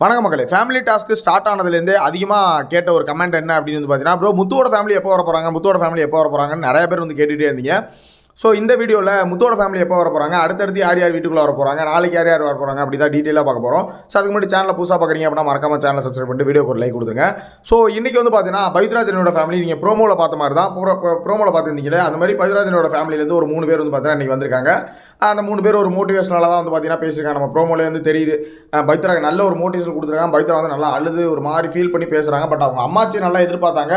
வணக்கம் மக்களே. Family task start ஆனதுலேருந்தே அதிகமாக கேட்ட ஒரு கமெண்ட் என்ன அப்படின்னு வந்து பார்த்தீங்கன்னா ப்ரோ முத்துவோட ஃபேமிலி எப்போ வர போகிறாங்க முத்துவோட ஃபேமிலி எப்போ வர போகிறாங்கன்னு நிறைய பேர் வந்து கேட்டுகிட்டே இருந்தீங்க. ஸோ இந்த வீடியோவில் முத்தோட ஃபேமிலி எப்போ வர போகிறாங்க அடுத்தடுத்து யார் யார் வீட்டுக்குள்ளே வர போகிறாங்க நாளைக்கு யார் யார் வர போகிறாங்க அப்படி தான் டீட்டெயிலாக பார்க்க போகிறோம் ஸோ அதுக்கு முன்னாடி சேனலை புதுசாக பார்க்குறீங்க அப்படின்னா மறக்காம சேனலை சப்ஸ்கிரைப் பண்ணிட்டு வீடியோக்கு ஒரு லைக் கொடுத்துருங்க. ஸோ இன்றைக்கி வந்து பார்த்தீங்கன்னா பவித்ராஜனோட ஃபேமிலி நீங்கள் ப்ரோமோவில் பார்த்த மாதிரி தான் ப்ரோமோவில் பார்த்துருந்தீங்களே அந்த மாதிரி பவித்ராஜனோட ஃபேமிலியிலேருந்து ஒரு மூணு பேர் வந்து பார்த்தீங்கன்னா இன்றைக்கி வந்திருக்காங்க. அந்த மூணு பேர் ஒரு மோட்டிவேஷனால தான் வந்து பார்த்தீங்கன்னா பேசியிருக்காங்க. நம்ம ப்ரோமோலே வந்து தெரியுது. அஹ் பவித்ரா நல்ல ஒரு மோட்டிவேஷன் கொடுத்துருக்காங்க. பவித்ரா வந்து நல்லா அழுது ஒரு மாதிரி ஃபீல் பண்ணி பேசுகிறாங்க பட் அவங்க அம்மாச்சி நல்லா எதிர்பார்த்தாங்க.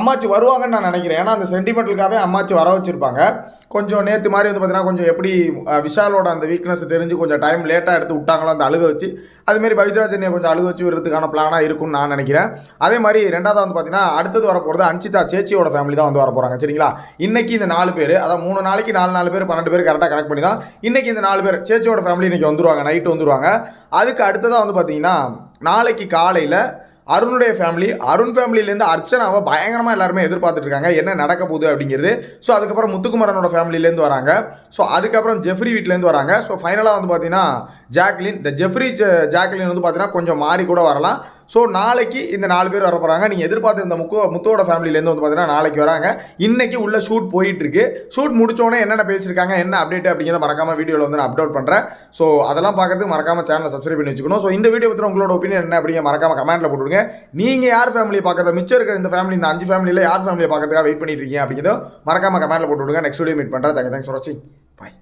அம்மாச்சி வருவாங்கன்னு நான் நினைக்கிறேன். ஏன்னா அந்த சென்டிமெண்ட்டுக்காகவே அம்மாச்சி வர வச்சிருப்பாங்க. கொஞ்சம் நேற்று மாதிரி வந்து பார்த்தீங்கன்னா கொஞ்சம் எப்படி விஷாலோட அந்த வீக்னஸ் தெரிஞ்சு கொஞ்சம் டைம் லேட்டாக எடுத்து விட்டாங்களோ அந்த அழுக வச்சு அதுமாரி பவித்ராஜனியை கொஞ்சம் அழுக வச்சு விடுறதுக்கான பிளானாக இருக்கும்னு நான் நினைக்கிறேன். அதே மாதிரி ரெண்டாவது வந்து பார்த்தீங்கன்னா அடுத்தது வர போகிறது அன்சிதா சேச்சியோட ஃபேமிலி தான் வந்து வர போகிறாங்க சரிங்களா? இன்றைக்கி இந்த நாலு பேர் அதான் மூணு நாளைக்கு நாலு நாலு பேர் பன்னெண்டு பேர் கரெக்டாக கனெக்ட் பண்ணி தான் இன்றைக்கி இந்த நாலு பேர் சேச்சியோட ஃபேமிலி இன்னைக்கு வந்துருவாங்க நைட்டு வந்துருவாங்க. அதுக்கு அடுத்ததாக வந்து பார்த்தீங்கன்னா நாளைக்கு காலையில் அருணுடைய ஃபேமிலி அருண் ஃபேமிலியிலேருந்து அர்ச்சனாவை பயங்கரமாக எல்லாருமே எதிர்பார்த்துட்டு இருக்காங்க என்ன நடக்க போகுது அப்படிங்கிறது. ஸோ அதுக்கப்புறம் முத்துக்குமரனோட ஃபேமிலியிலேருந்து வராங்க. ஸோ அதுக்கப்புறம் ஜெஃப்ரி வீட்டிலேருந்து வராங்க. ஸோ ஃபைனலாக வந்து பார்த்தீங்கன்னா ஜாக்லின் இந்த ஜெஃப்ரி ஜாக்லின் வந்து பார்த்தீங்கன்னா கொஞ்சம் மாறி கூட வரலாம். ஸோ நாளைக்கு இந்த நாலு பேர் வர போகிறாங்க நீங்கள் எதிர்பார்த்து இந்த முக்கோ முத்தோட ஃபேமிலியிலேருந்து வந்து பார்த்தீங்கன்னா நாளைக்கு வராங்க. இன்னைக்கு உள்ள ஷூட் போயிட்டு இருக்கு ஷூட் முடிச்சோடனே என்னென்ன பேசியிருக்காங்க என்ன அப்டேட் அப்படிங்கிறத மறக்காம வீடியோவில் வந்து நான் அப்லோட் பண்ணுறேன் ஸோ அதெல்லாம் பார்க்கறதுக்கு மறக்காம சேனலை சப்ஸ்கிரைப் பண்ணி வச்சுக்கணும். ஸோ இந்த வீடியோ பற்றி உங்களோட ஒப்பீனியன் என்ன அப்படிங்க மறக்காம கமெண்ட்டில் போட்டுருங்க நீங்கள் யார் ஃபேமிலியை பார்க்குறத? மிச்சம் இருக்கிற இந்த ஃபேமிலி இந்த அஞ்சு ஃபேமிலியில் யார் ஃபேமிலியை பார்க்கறதுக்காக வெயிட் பண்ணிட்டு இருக்கீங்க அப்படிங்கிறத மறக்காம கமெண்ட்டில் போட்டுவிடுங்க நெக்ஸ்ட் வீடியோ மீட் பண்ணுறேன் தேங்க்யூ தேங்க்ஸ் ஃபார் வாட்சிங் பாய்